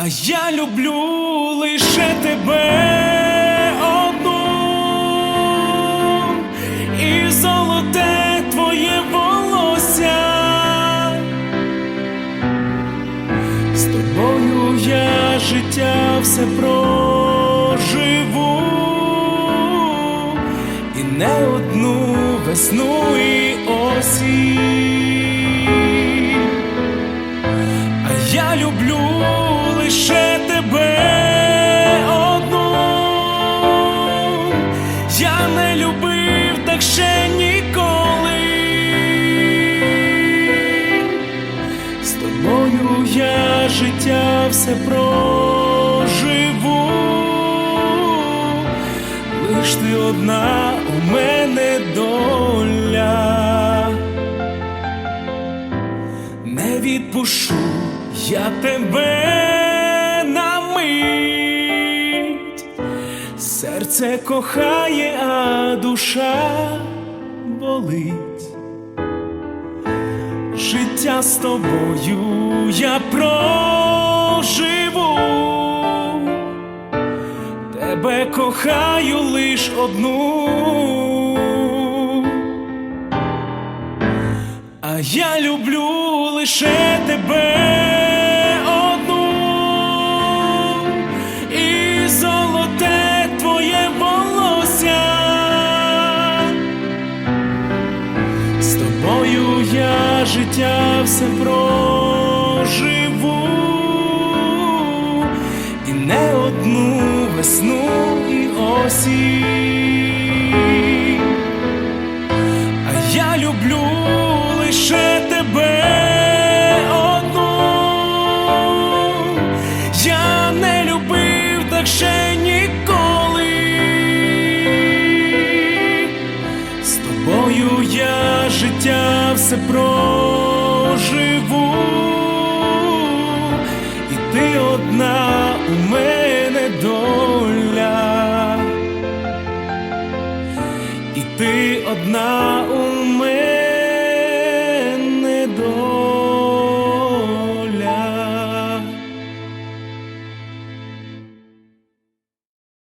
А я люблю лише тебе одну і золоте твоє волосся. З тобою я життя все проживу і не одну весну і осінь. Я люблю лише тебе одну. Я не любив так ще ніколи. З тобою я життя все проживу. Лиш ти одна у мене доля не відпущу я тебе на мить. Серце кохає, а душа болить. Життя з тобою я проживу. Тебе кохаю лиш одну. А я люблю лише тебе життя все проживу і не одну весну і осінь. А я люблю лише тебе одну. Я не любив так ще все проживу, і ти одна у мене доля. І ти одна